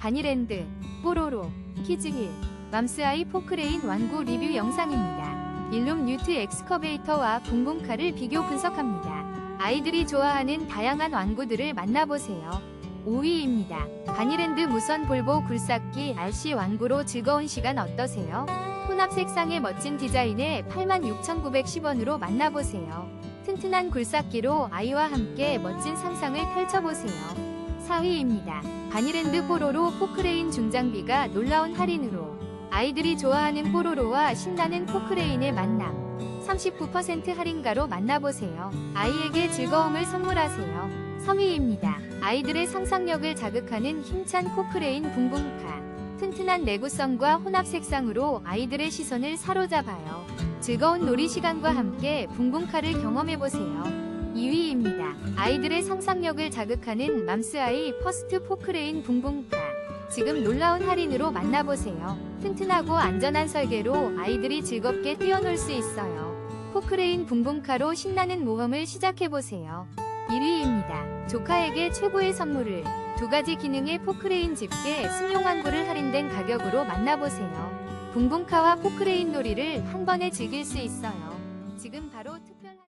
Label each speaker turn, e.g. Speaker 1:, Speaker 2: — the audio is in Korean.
Speaker 1: 바니랜드, 뽀로로, 키즈힐, 맘스아이 포크레인 완구 리뷰 영상입니다. 일룸 뉴트 엑스커베이터와 붕붕카를 비교 분석합니다. 아이들이 좋아하는 다양한 완구들을 만나보세요. 5위입니다. 바니랜드 무선 볼보 굴삭기 RC 완구로 즐거운 시간 어떠세요? 혼합 색상의 멋진 디자인에 86,910원으로 만나보세요. 튼튼한 굴삭기로 아이와 함께 멋진 상상을 펼쳐보세요. 4위입니다. 바니랜드 뽀로로 포크레인 중장비가 놀라운 할인으로 아이들이 좋아하는 뽀로로와 신나는 포크레인의 만남 39% 할인가로 만나보세요. 아이에게 즐거움을 선물하세요. 3위입니다. 아이들의 상상력을 자극하는 힘찬 포크레인 붕붕카 튼튼한 내구성과 혼합 색상으로 아이들의 시선을 사로잡아요. 즐거운 놀이 시간과 함께 붕붕카를 경험해보세요. 2위입니다. 아이들의 상상력을 자극하는 맘스아이 퍼스트 포크레인 붕붕카. 지금 놀라운 할인으로 만나보세요. 튼튼하고 안전한 설계로 아이들이 즐겁게 뛰어놀 수 있어요. 포크레인 붕붕카로 신나는 모험을 시작해보세요. 1위입니다. 조카에게 최고의 선물을 두 가지 기능의 포크레인 집게 승용 완구를 할인된 가격으로 만나보세요. 붕붕카와 포크레인 놀이를 한 번에 즐길 수 있어요. 지금 바로 투표를